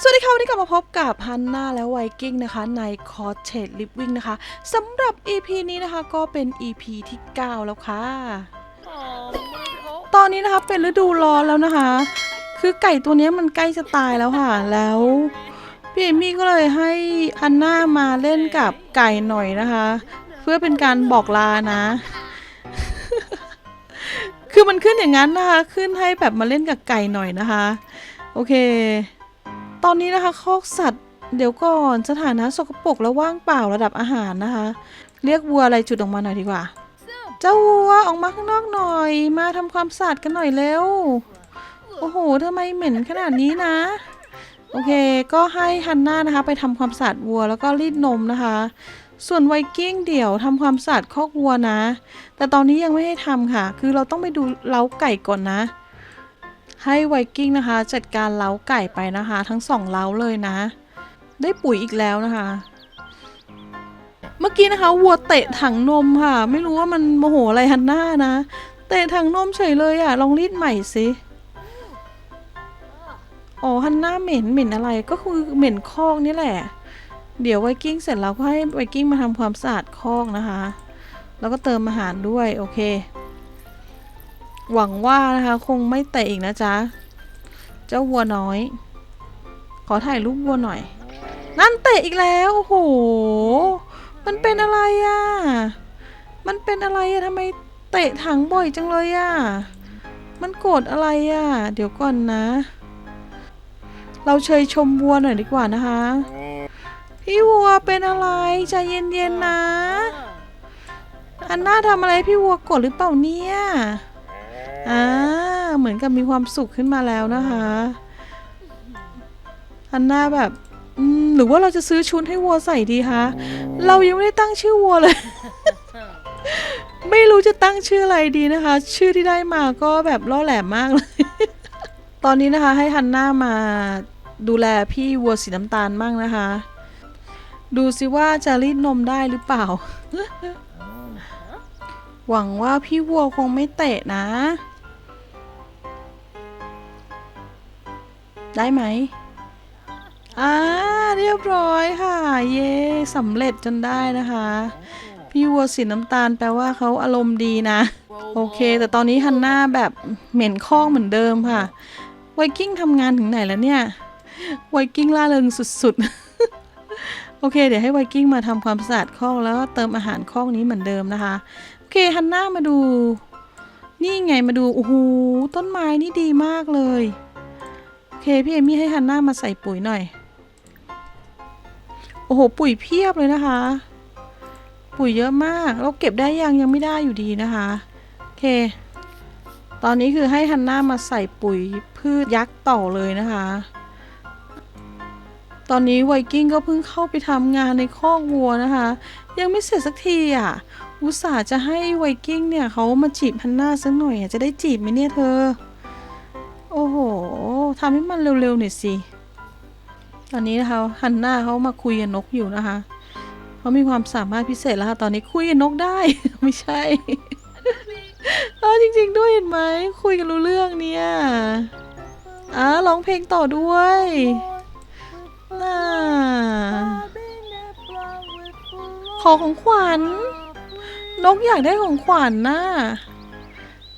สวัสดีค่ะ วันนี้กลับมาพบกับฮันน่าและไวกิ้งนะคะ ในคอร์เทดลิฟวิ่งนะคะสำหรับ EP นี้นะคะก็เป็น EP ที่ 9 แล้วค่ะ ตอนนี้นะคะเป็นฤดูร้อนแล้วนะคะ คือไก่ตัวเนี้ยมันใกล้จะตายแล้วค่ะ แล้วพี่เอมี่ก็เลยให้ฮันน่ามาเล่นกับไก่หน่อยนะคะ เพื่อเป็นการบอกลานะ คือมันขึ้นอย่างนั้นนะคะ ขึ้นให้แบบมาเล่นกับไก่หน่อยนะคะ โอเค ตอนนี้นะคะคอกสัตว์ เดี๋ยวก่อนสถานะสกปรกและว่างเปล่าระดับอาหารนะคะ เรียกวัวอะไรจุดออกมาหน่อยดีกว่า เจ้าวัวออกมาข้างนอกหน่อย มาทำความสะอาดกันหน่อยเร็ว โอ้โหทำไมเหม็นขนาดนี้นะ โอเค ก็ให้ฮันน่านะคะ ไปทำความสะอาดวัวแล้วก็รีดนมนะคะ ส่วนไวกิ้งเดี๋ยวทำความสะอาดคอกวัวนะ แต่ตอนนี้ยังไม่ให้ทำค่ะ คือเราต้องไปดูเล้าไก่ก่อนนะ ให้ไวกิ้งนะคะ จัดการเล้าไก่ไปนะคะ ทั้งสองเล้าเลยนะ ได้ปุ๋ยอีกแล้วนะคะ เมื่อกี้นะคะวัวเตะถังนมค่ะ ไม่รู้ว่ามันโมโหอะไรฮันน่านะ เตะถังนมเฉยเลยอะ ลองรีดใหม่สิอ๋อฮันน่าเหม็นเหม็นอะไรก็คือเหม็นคอกนี่แหละ เดี๋ยวไวกิ้งเสร็จแล้วก็ให้ไวกิ้งมาทำความสะอาดคอกนะคะ แล้วก็เติมอาหารด้วยโอเค หวังว่านะคะ คงไม่เตะอีกนะจ๊ะ เจ้าวัวน้อย ขอถ่ายรูปวัวหน่อย นั่นเตะอีกแล้ว โอ้โห มันเป็นอะไรอะ่ะ มันเป็นอะไรอะทำไมเตะถังบ่อยจังเลยอะ่ะ มันโกรธอะไรอะ่ะ เดี๋ยวก่อนนะ เราเชยชมวัวหน่อยดีกว่านะคะ พี่วัวเป็นอะไรใจเย็นๆนะ อันน่าทำอะไรพี่วัวโกรธหรือเปล่าเนี่ย อ่าเหมือนกับมีความสุขขึ้นมาแล้วนะคะอันน่าแบบอืมหรือว่าเราจะซื้อชุดให้วัวใส่ดีคะเรายังไม่ได้ตั้งชื่อวัวเลย ไม่รู้จะตั้งชื่ออะไรดีนะคะ ชื่อที่ได้มาก็แบบล่อแหลมมากเลย ตอนนี้นะคะให้ฮันน่ามาดูแลพี่วัวสีน้ำตาลมั่งนะคะ ดูสิว่าจะรีดนมได้หรือเปล่า หวังว่าพี่วัวคงไม่เตะนะ ได้ไหมอ่าเรียบร้อยค่ะ เย้สำเร็จจนได้นะคะ พี่วัวสีน้ำตาลแปลว่าเขาอารมณ์ดีนะ โอเค แต่ตอนนี้ฮันน่าแบบเหม็นข้องเหมือนเดิมค่ะ ไวกิ้งทำงานถึงไหนแล้วเนี่ย ไวกิ้งล่าเริงสุดๆ โอเค เดี๋ยวให้ไวกิ้งมาทำความสะอาดข้องแล้วเติมอาหารข้องนี้เหมือนเดิมนะคะ โอเคฮันน่ามาดู นี่ไงมาดู โอ้โหต้นไม้นี่ดีมากเลย เคพี่เอมี่ให้ฮันน่ามาใส่ปุ๋ยหน่อย โอ้โห ปุ๋ยเพียบเลยนะคะ ปุ๋ยเยอะมาก เราเก็บได้ยังยังไม่ได้อยู่ดีนะคะโอเค ตอนนี้คือให้ฮันน่ามาใส่ปุ๋ยพืชยักษ์ต่อเลยนะคะ ตอนนี้ไวกิ้งก็เพิ่งเข้าไปทำงานในคอกวัวนะคะ ยังไม่เสร็จสักทีอะ อุตส่าห์จะให้ไวกิ้งเนี่ยเขามาจีบฮันน่าสักหน่อยจะได้จีบไหมเนี่ยเธอ โอ้โหทำให้มันเร็วๆหน่อยสิ ตอนนี้นะคะฮันน่าเขามาคุยกับนกอยู่นะคะเขามีความสามารถพิเศษแล้วค่ะตอนนี้คุยกับนกได้ ไม่ใช่เออจริง ๆ ด้วยเห็นไหมคุยกันรู้เรื่องเนี่ยอ่าร้องเพลงต่อด้วยน่าขอของขวัญนกอยากได้ของขวัญน่ะ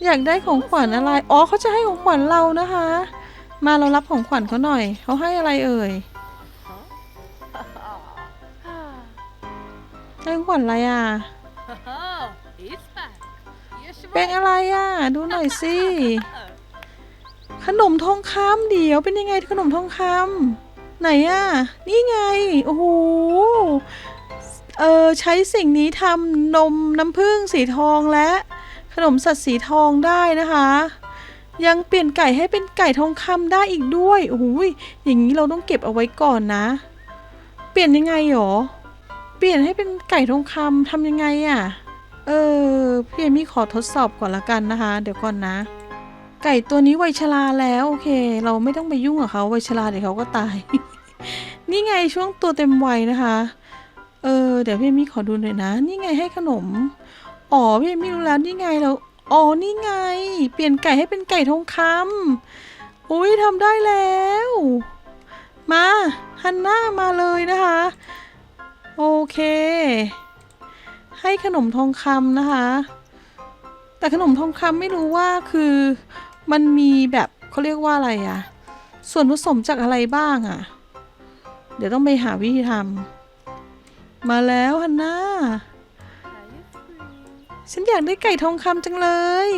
อยากได้ของขวัญอะไร อ๋อเขาจะให้ของขวัญเรานะคะ มาเรารับของขวัญเขาหน่อย เขาให้อะไรเอ่ยให้ของขวัญอะไรอะเป็นอะไรอะ ดูหน่อยสิ ขนมทองคำเดี๋ยวเป็นยังไงขนมทองคำไหนอะ นี่ไง โอ้โห เออใช้สิ่งนี้ทำนมน้ำผึ้งสีทองและ นมสัตว์สีทองได้นะคะ ยังเปลี่ยนไก่ให้เป็นไก่ทองคำได้อีกด้วยโอ้ยอย่างนี้เราต้องเก็บเอาไว้ก่อนนะ เปลี่ยนยังไงหรอเปลี่ยนให้เป็นไก่ทองคำทำยังไงอะเออพี่เอมี่ขอทดสอบก่อนละกันนะคะ เดี๋ยวก่อนนะ ไก่ตัวนี้ไวชราแล้วโอเค เราไม่ต้องไปยุ่งกับเขาไวชราเดี๋ยวเขาก็ตาย นี่ไงช่วงตัวเต็มวัยนะคะ เออเดี๋ยวพี่เอมี่ขอดูหน่อยนะ นี่ไงให้ขนม อ๋อพี่เอมี่รู้แล้วนี่ไงเราอ๋อนี่ไง เปลี่ยนไก่ให้เป็นไก่ทองคำอุ้ยทำได้แล้ว มาฮันน่ามาเลยนะคะ โอเค ให้ขนมทองคำนะคะ แต่ขนมทองคำไม่รู้ว่าคือมันมีแบบเขาเรียกว่าอะไรอะส่วนผสมจากอะไรบ้างอะเดี๋ยวต้องไปหาวิธีทำมาแล้วฮันน่า ฉันอยากได้ไก่ทองคำจังเลย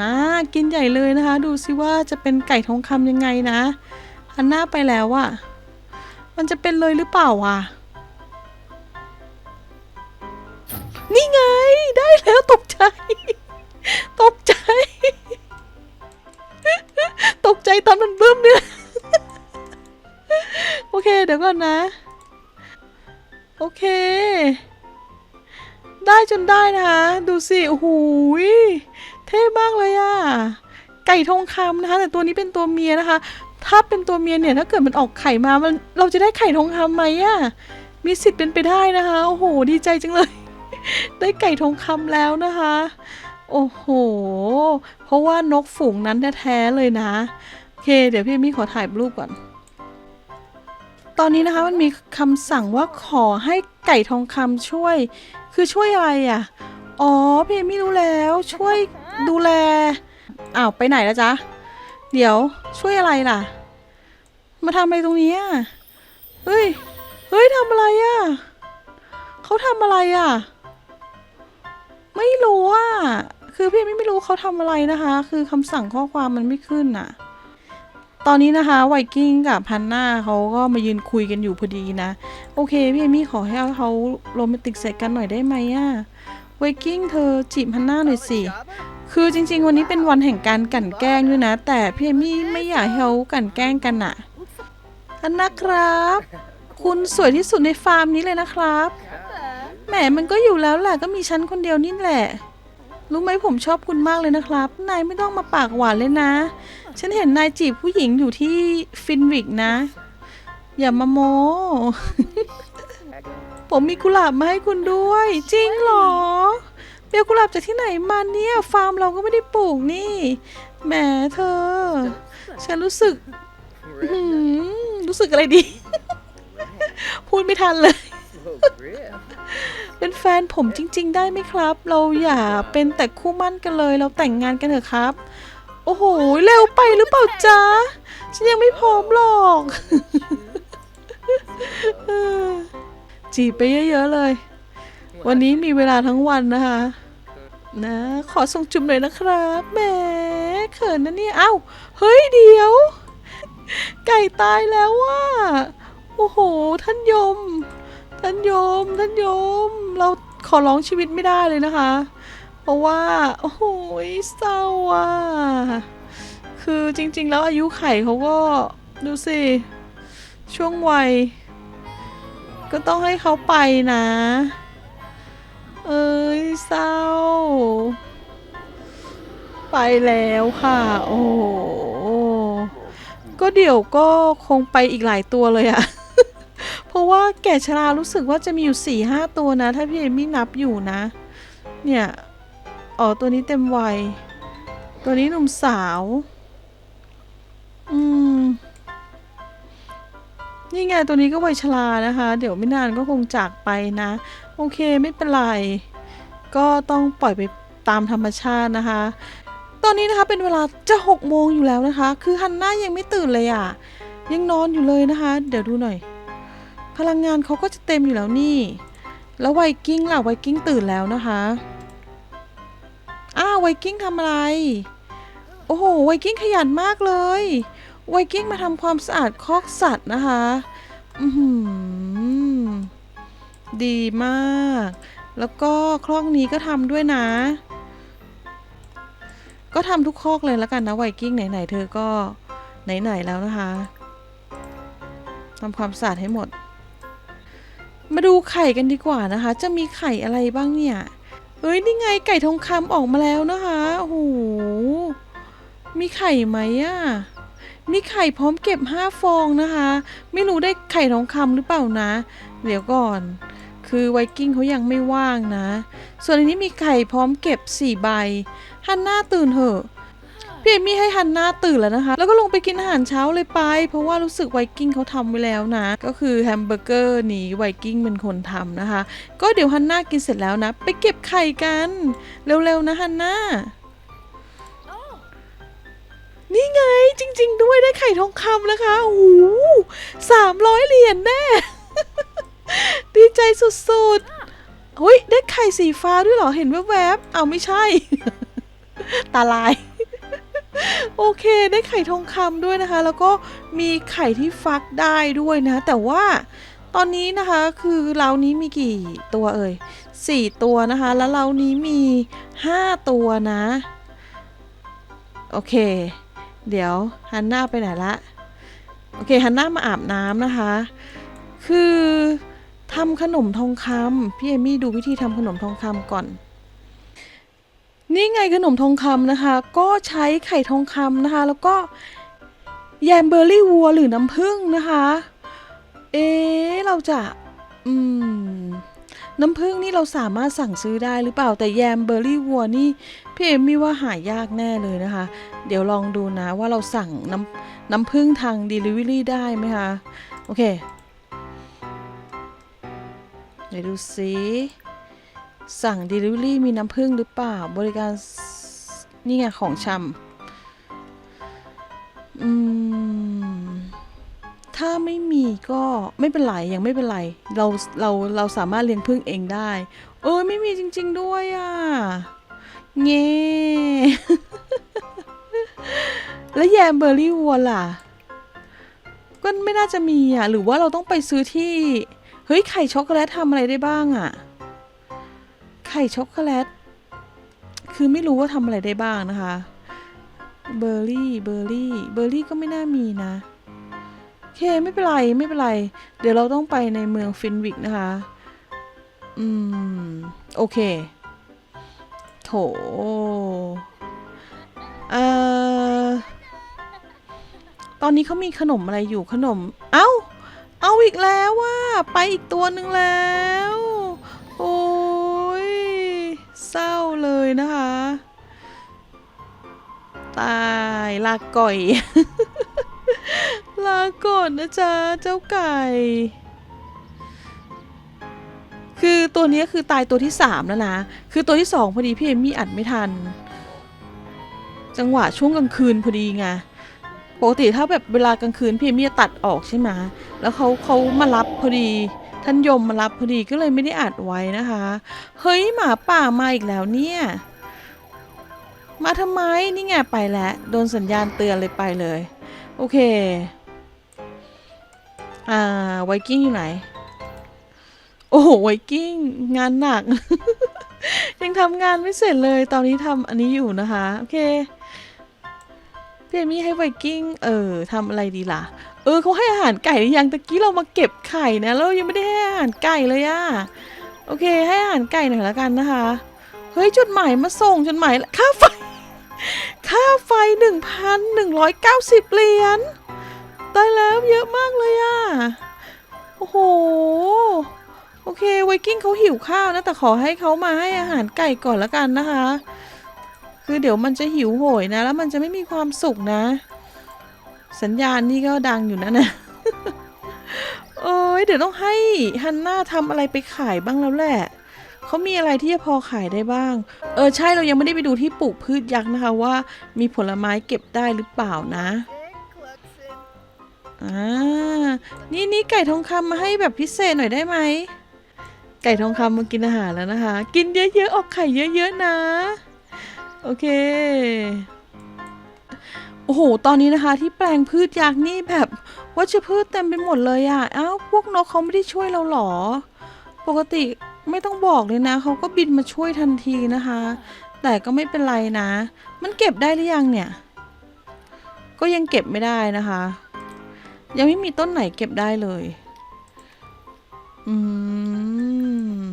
นะกินใหญ่เลยนะคะ ดูสิว่าจะเป็นไก่ทองคำยังไงนะฮันน่าไปแล้วอะมันจะเป็นเลยหรือเปล่าวะนี่ไง ได้แล้วตกใจ ตกใจ ตกใจตอนมันบึ้มเนี่ย โอเค เดี๋ยวก่อนนะ โอเค ได้จนได้นะคะ ดูสิโอ้โหเท่มากเลยอะไก่ทองคำนะคะ แต่ตัวนี้เป็นตัวเมียนะคะ ถ้าเป็นตัวเมียเนี่ยถ้าเกิดมันออกไข่มามันเราจะได้ไข่ทองคำไหมอะมีสิทธิ์เป็นไปได้นะคะโอ้โห ดีใจจังเลย ได้ไก่ทองคำแล้วนะคะ โอ้โห เพราะว่านกฝูงนั้นแท้ๆเลยนะโอเค เดี๋ยวพี่มี่ขอถ่ายรูปก่อน ตอนนี้นะคะมันมีคำสั่งว่าขอให้ไก่ทองคำช่วย คือช่วยอะไรอะ อ๋อพี่เอมี่รู้แล้วช่วยดูแลอ้าวไปไหนแล้วจ๊ะ เดี๋ยวช่วยอะไรล่ะ มาทำอะไรตรงนี้อะเฮ้ย เฮ้ยทำอะไรอะเขาทำอะไรอะ ไม่รู้อะ คือพี่เอมี่ไม่รู้เขาทำอะไรนะคะ คือคำสั่งข้อความมันไม่ขึ้นอะ ตอนนี้นะคะไวกิ้งกับพันน่าเขาก็มายืนคุยกันอยู่พอดีนะ โอเคพี่เอมี่ขอให้เขาโรแมนติกใส่กันหน่อยได้ไหมอะไวกิ้งเธอจีบพันน่าหน่อยสิคือจริง ๆ วันนี้เป็นวันแห่งการกั่นแกล้งด้วยนะ แต่พี่เอมี่ไม่อยากให้เขากั่นแกล้งกันอะพันน่าครับ คุณสวยที่สุดในฟาร์มนี้เลยนะครับแหมมันก็อยู่แล้วแหละก็มีฉันคนเดียวนี่แหละรู้ไหมผมชอบคุณมากเลยนะครับ นายไม่ต้องมาปากหวานเลยนะ ฉันเห็นนายจีบผู้หญิงอยู่ที่ฟินวิกนะ อย่ามาโม ผมมีกุหลาบมาให้คุณด้วย จริงเหรอเปียกุหลาบจากที่ไหนมาเนี่ย ฟาร์มเราก็ไม่ได้ปลูกนี่แหมเธอ ฉันรู้สึกรู้สึกอะไรดี พูดไม่ทันเลย เป็นแฟนผมจริง ๆ ได้ไหมครับ เราอย่าเป็นแต่คู่มั่นกันเลย เราแต่งงานกันเถอะครับ โอ้โห เร็วไปหรือเปล่าจ๊ะ ฉันยังไม่พร้อมหรอกจีบไปเยอะๆเลย วันนี้มีเวลาทั้งวันนะคะ นะ ขอส่งจุ่มหน่อยนะครับแหมเขินนะเนี่ย เอ้า เฮ้ยเดี๋ยว ไก่ตายแล้วว่ะโอ้โห ท่านยม ท่านยม ท่านยม เราขอร้องชีวิตไม่ได้เลยนะคะ เพราะว่า โอ้โหเศร้าอะ คือจริง ๆ แล้วอายุไขเขาก็ ดูสิ ช่วงวัย ก็ต้องให้เขาไปนะ เอ้ยเศร้า ไปแล้วค่ะ โอ้โหก็เดี๋ยวก็คงไปอีกหลายตัวเลยอะเพราะว่าแก่ชรารู้สึกว่าจะมีอยู่สี่ห้าตัวนะ ถ้าพี่เอมี่นับอยู่นะ เนี่ย อ๋อ ตัวนี้เต็มวัย ตัวนี้หนุ่มสาว อืม นี่ไงตัวนี้ก็วัยชรานะคะ เดี๋ยวไม่นานก็คงจากไปนะ โอเคไม่เป็นไร ก็ต้องปล่อยไปตามธรรมชาตินะคะ ตอนนี้นะคะเป็นเวลาจะหกโมงอยู่แล้วนะคะ คือฮันน่ายังไม่ตื่นเลยอะ่ะ ยังนอนอยู่เลยนะคะ เดี๋ยวดูหน่อย พลังงานเขาก็จะเต็มอยู่แล้วนี่ แล้วไวกิ้งล่ะไวกิ้งตื่นแล้วนะคะ ไวกิ้งทำอะไร โอ้โห ไวกิ้งขยันมากเลย ไวกิ้งมาทำความสะอาดคอกสัตว์นะคะ อือหือดีมาก แล้วก็คลอกนี้ก็ทำด้วยนะ ก็ทำทุกคอกเลยแล้วกันนะไวกิ้งไหนๆเธอก็ไหนๆแล้วนะคะทำความสะอาดให้หมด มาดูไข่กันดีกว่านะคะ จะมีไข่อะไรบ้างเนี่ย เอ้ยนี่ไงไก่ทองคำออกมาแล้วนะคะโอ้โหมีไข่ไหมอะมีไข่พร้อมเก็บห้าฟองนะคะ ไม่รู้ได้ไข่ทองคำหรือเปล่านะ เดี๋ยวก่อน คือไวกิ้งเขายังไม่ว่างนะ ส่วนอันนี้มีไข่พร้อมเก็บสี่ใบฮันน่าตื่นเถอะ พี่เอมี่ให้ฮันน่าตื่นแล้วนะคะ แล้วก็ลงไปกินอาหารเช้าเลยไป เพราะว่ารู้สึกไวกิ้งเขาทำไว้แล้วนะ ก็คือแฮมเบอร์เกอร์นี้ไวกิ้งเป็นคนทำนะคะ ก็เดี๋ยวฮันน่ากินเสร็จแล้วนะ ไปเก็บไข่กัน เร็วๆนะฮันน่านี่ไงจริง ๆ ด้วยได้ไข่ทองคำแล้วค่ะโอ้โหสามร้อยเหรียญแน่ดีใจสุดๆเฮ้ยได้ไข่สีฟ้าด้วยเหรอเห็นแวบๆเอาไม่ใช่ ตาลาย โอเคได้ไข่ทองคำด้วยนะคะ แล้วก็มีไข่ที่ฟักได้ด้วยนะ แต่ว่าตอนนี้นะคะคือเรานี้มีกี่ตัวเอ่ยสี่ตัวนะคะ แล้วเรานี้มีห้าตัวนะ โอเค เดี๋ยวฮันน่าไปไหนละ โอเคฮันน่ามาอาบน้ำนะคะ คือทำขนมทองคำพี่เอมี่ดูวิธีทำขนมทองคำก่อน นี่ไงขนมทองคำนะคะ ก็ใช้ไข่ทองคำนะคะ แล้วก็แยมเบอร์รี่วัวหรือน้ำผึ้งนะคะ เอ๊เราจะ อืม น้ำผึ้งนี่เราสามารถสั่งซื้อได้หรือเปล่า แต่แยมเบอร์รี่วัวนี่พี่เอมมี่ว่าหายากแน่เลยนะคะ เดี๋ยวลองดูนะว่าเราสั่งน้ำน้ำผึ้งทาง Delivery ได้ไหมคะ โอเค เดี๋ยวดูสิ สั่ง Delivery มีน้ำผึ้งหรือเปล่า บริการนี่ไงของชำอืม ถ้าไม่มีก็ไม่เป็นไร ยังไม่เป็นไร เราเราเราสามารถเลี้ยงผึ้งเองได้ เออไม่มีจริง ๆ ด้วยอะเง่แล้วแยมเบอร์รี่วัวล่ะ ก็ไม่น่าจะมีอะ หรือว่าเราต้องไปซื้อที่ เฮ้ย ไข่ช็อกโกแลตทำอะไรได้บ้างอะ ไข่ช็อกโกแลต คือไม่รู้ว่าทำอะไรได้บ้างนะคะ เบอร์รี่ เบอร์รี่ เบอร์รี่ก็ไม่น่ามีนะ โอเค ไม่เป็นไร ไม่เป็นไร เดี๋ยวเราต้องไปในเมืองฟินวิกนะคะ อืม โอเค โถ เอ่อ ตอนนี้เขามีขนมอะไรอยู่ขนม เอ้า เอาอีกแล้วว่า ไปอีกตัวหนึ่งแล้ว เศร้าเลยนะคะ ตายลาก่อย ลาก่อนนะจ๊ะ เจ้าไก่ คือตัวนี้คือตายตัวที่สามแล้วนะ คือตัวที่สองพอดีพี่เอมมี่อัดไม่ทัน จังหวะช่วงกลางคืนพอดีไงปกติถ้าแบบเวลากลางคืนพี่เอมมี่จะตัดออกใช่ไหมแล้วเขาเขามารับพอดี ท่านยมมารับพอดีก็เลยไม่ได้อัดไว้นะคะ เฮ้ยหมาป่ามาอีกแล้วเนี่ย มาทำไมนี่ไงไปแล้วโดนสัญญาณเตือนเลยไปเลย โอเค อ่าไวกิ้งอยู่ไหน โอ้โหไวกิ้งงานหนัก ยังทำงานไม่เสร็จเลย ตอนนี้ทำอันนี้อยู่นะคะ โอเคพี่เอมี่ให้ไวกิ้งเออทำอะไรดีล่ะ เออเขาให้อาหารไก่หรือยังตะกี้เรามาเก็บไข่นะแล้วเรายังไม่ได้ให้อาหารไก่เลยอะโอเค ให้อาหารไก่หน่อยละกันนะคะ เฮ้ยจดหมายมาส่งจดหมายค่าไฟ ค่าไฟหนึ่งพันหนึ่งร้อยเก้าสิบเหรียญตายแล้วเยอะมากเลยอะโอ้โหโอเคไวกิ้งเขาหิวข้าวนะแต่ขอให้เขามาให้อาหารไก่ก่อนละกันนะคะ คือเดี๋ยวมันจะหิวโหยนะ แล้วมันจะไม่มีความสุขนะ สัญญาณนี่ก็ดังอยู่นะนะโอ้ยเดี๋ยวต้องให้ฮันน่าทำอะไรไปขายบ้างแล้วแหละเขามีอะไรที่จะพอขายได้บ้าง เออใช่เรายังไม่ได้ไปดูที่ปลูกพืชยักษ์นะคะว่า มีผลไม้เก็บได้หรือเปล่านะอ่านี่นี่ไก่ทองคำมาให้แบบพิเศษหน่อยได้ไหม ไก่ทองคำมากินอาหารแล้วนะคะ กินเยอะๆออกไข่เยอะๆนะ โอเค โอ้โห ตอนนี้นะคะที่แปลงพืชยากนี่แบบวัชพืชเต็มไปหมดเลยอะ่ะอ้าพวกนกเขาไม่ได้ช่วยเราหรอ ปกติไม่ต้องบอกเลยนะเขาก็บินมาช่วยทันทีนะคะ แต่ก็ไม่เป็นไรนะ มันเก็บได้หรือยังเนี่ย ก็ยังเก็บไม่ได้นะคะ ยังไม่มีต้นไหนเก็บได้เลย อืม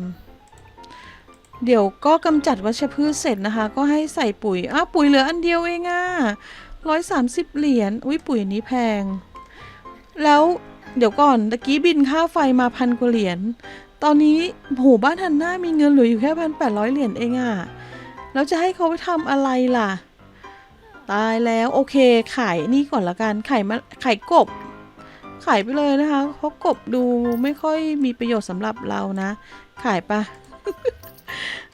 เดี๋ยวก็กำจัดวัชพืชเสร็จนะคะ ก็ให้ใส่ปุ๋ยอ้าปุ๋ยเหลืออันเดียวเองอะ่ะ ร้อยสามสิบเหรียญอุ้ยปุ๋ยนี้แพง แล้วเดี๋ยวก่อนตะกี้บินค่าไฟมาพันกว่าเหรียญตอนนี้โหบ้านฮันน่ามีเงินเหลืออยู่แค่พันแปดร้อยเหรียญเองอะแล้วจะให้เขาไปทำอะไรล่ะ ตายแล้วโอเคขายนี่ก่อนละกันขายมาขายกบ ขายไปเลยนะคะ เพราะกบดูไม่ค่อยมีประโยชน์สำหรับเรานะ ขายปะ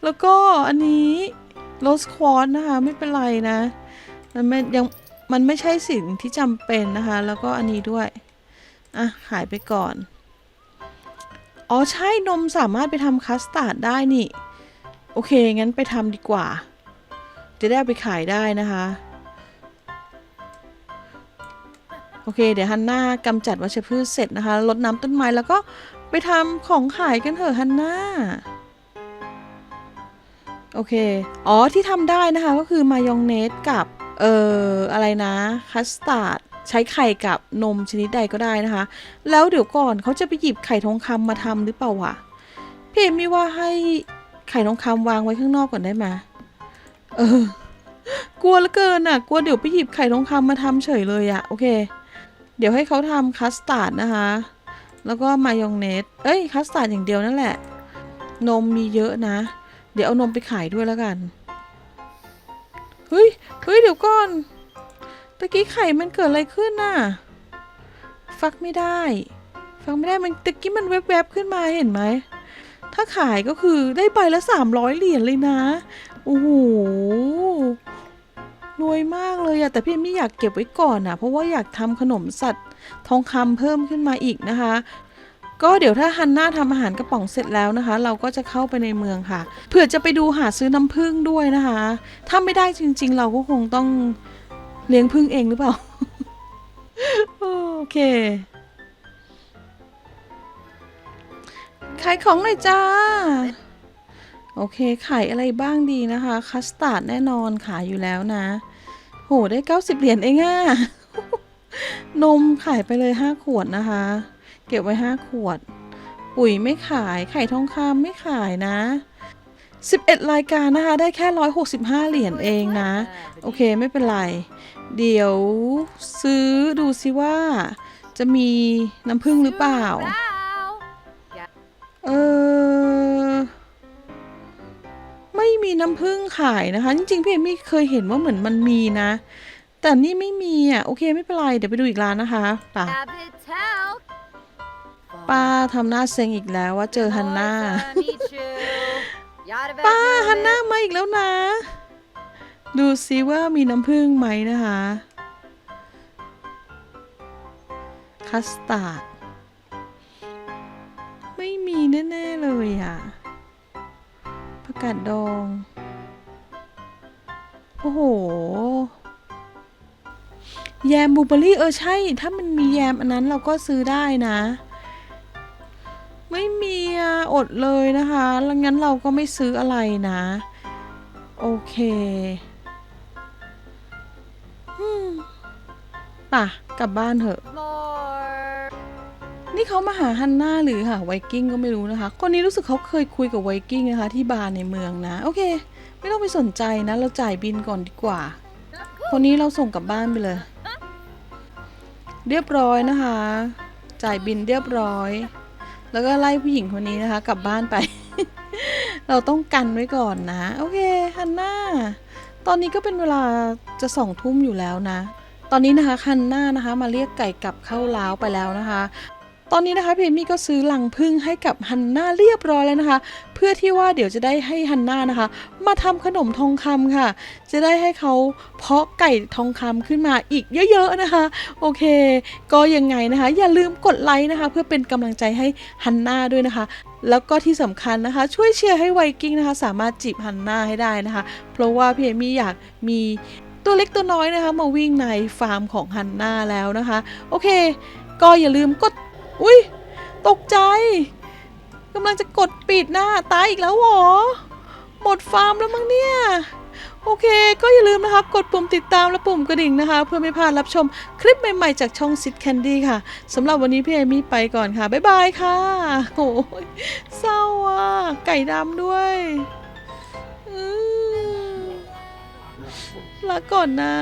แล้วก็อันนี้โรสควอนนะคะ ไม่เป็นไรนะ มันไม่ยังมันไม่ใช่สิ่งที่จำเป็นนะคะ แล้วก็อันนี้ด้วย อะขายไปก่อน อ๋อใช่นมสามารถไปทำคัสตาร์ดได้นี่ โอเค งั้นไปทำดีกว่า จะได้ไปขายได้นะคะ โอเค เดี๋ยวฮันน่ากำจัดวัชพืชเสร็จนะคะรดน้ำต้นไม้แล้วก็ไปทำของขายกันเถอะฮันน่าโอเค อ๋อที่ทำได้นะคะก็คือมายองเนสกับ เอ่ออะไรนะคัสตาร์ดใช้ไข่กับนมชนิดใดก็ได้นะคะ แล้วเดี๋ยวก่อนเขาจะไปหยิบไข่ทองคำมาทำหรือเปล่าวะพี่เอมี่ว่าให้ไข่ทองคำวางไว้ข้างนอกก่อนได้ไหมเออกลัวเหลือเกินอะ กลัวเดี๋ยวไปหยิบไข่ทองคำมาทำเฉยเลยอะโอเค เดี๋ยวให้เขาทำคัสตาร์ดนะคะ แล้วก็มายองเนสเอ้ยคัสตาร์ดอย่างเดียวนั่นแหละ นมมีเยอะนะ เดี๋ยวเอานมไปขายด้วยแล้วกัน เฮ้ยเฮ้ยเดี๋ยวก่อน ตะกี้ไข่มันเกิดอะไรขึ้นน่ะ ฟักไม่ได้ ฟักไม่ได้มันตะกี้มันแวบๆขึ้นมาเห็นไหม ถ้าขายก็คือได้ใบละสามร้อยเหรียญเลยนะ โอ้โห รวยมากเลยอะแต่พี่ไม่อยากเก็บไว้ก่อนอะเพราะว่าอยากทำขนมสัตว์ทองคำเพิ่มขึ้นมาอีกนะคะ ก็เดี๋ยวถ้าฮันน่าทำอาหารกระป๋องเสร็จแล้วนะคะ เราก็จะเข้าไปในเมืองค่ะ เผื่อจะไปดูหาซื้อน้ำผึ้งด้วยนะคะ ถ้าไม่ได้จริง ๆ เราก็คงต้องเลี้ยงผึ้งเองหรือเปล่า โอเคขายของหน่อยจ้า โอเคขายอะไรบ้างดีนะคะ คัสตาร์ดแน่นอนขายอยู่แล้วนะ โห ได้ 90 เหรียญเองอะนมขายไปเลย 5 ขวดนะคะ เก็บไว้5ขวด ปุ๋ยไม่ขายไข่ทองคำไม่ขายนะ 11 รายการนะคะ ได้แค่ 165 เหรียญเองนะ โอเคไม่เป็นไร เดี๋ยวซื้อดูซิว่า จะมีน้ำผึ้งหรือเปล่า เออ ไม่มีน้ำผึ้งขายนะคะ จริงๆ พี่เอมี่เคยเห็นว่าเหมือนมันมีนะ แต่นี่ไม่มีอะ โอเคไม่เป็นไร เดี๋ยวไปดูอีกร้านนะคะป่ะ ป้าทำหน้าเซ็งอีกแล้วว่าเจอฮันน่า ป้าฮันน่ามาอีกแล้วนะ ดูซิว่ามีน้ำผึ้งไหมนะคะ คัสตาร์ด ไม่มีแน่ ๆ เลยอะประกาศดอง โอ้โห แยมบลูเบอร์รี่เออใช่ ถ้ามันมีแยมอันนั้นเราก็ซื้อได้นะ ไม่มีอะอดเลยนะคะแล้วงั้นเราก็ไม่ซื้ออะไรนะ โอเคอืมป่ะ กลับบ้านเถอะ นี่เขามาหาฮันน่าหรือหาไวกิ้งก็ไม่รู้นะคะ คนนี้รู้สึกเขาเคยคุยกับไวกิ้งนะคะ ที่บาร์ในเมืองนะ โอเค ไม่ต้องไปสนใจนะ เราจ่ายบินก่อนดีกว่า คนนี้เราส่งกลับบ้านไปเลย เรียบร้อยนะคะ จ่ายบินเรียบร้อย แล้วก็ไล่ผู้หญิงคนนี้นะคะ กลับบ้านไป เราต้องกันไว้ก่อนนะ โอเคฮันน่าตอนนี้ก็เป็นเวลาจะสองทุ่มอยู่แล้วนะ ตอนนี้นะคะฮันน่านะคะ มาเรียกไก่กลับเข้าล้าวไปแล้วนะคะ ตอนนี้นะคะพี่เอมี่ก็ซื้อหลังพึ่งให้กับฮันน่าเรียบร้อยแล้วนะคะ เพื่อที่ว่าเดี๋ยวจะได้ให้ฮันน่านะคะ มาทำขนมทองคำค่ะ จะได้ให้เขาเพาะไก่ทองคำขึ้นมาอีกเยอะๆนะคะ โอเค ก็ยังไงนะคะ อย่าลืมกดไลค์นะคะ เพื่อเป็นกำลังใจให้ฮันน่าด้วยนะคะ แล้วก็ที่สำคัญนะคะ ช่วยเชียร์ให้ไวกิ้งนะคะ สามารถจีบฮันน่าให้ได้นะคะ เพราะว่าพี่เอมี่อยากมีตัวเล็กตัวน้อยนะคะ มาวิ่งในฟาร์มของฮันน่าแล้วนะคะ โอเค ก็อย่าลืมกด อุ้ยตกใจกำลังจะกดปิดหน้าตายอีกแล้วเหรอ หมดฟาร์มแล้วมั้งเนี่ย โอเค ก็อย่าลืมนะคะกดปุ่มติดตามและปุ่มกระดิ่งนะคะ เพื่อไม่พลาดรับชมคลิปใหม่ๆ จากช่องซิดแคนดี้ค่ะสำหรับวันนี้พี่เอมี่ไปก่อนค่ะ บ๊ายบายค่ะโอ้ยเศร้าอะ ไก่ดำด้วยลาก่อนนะ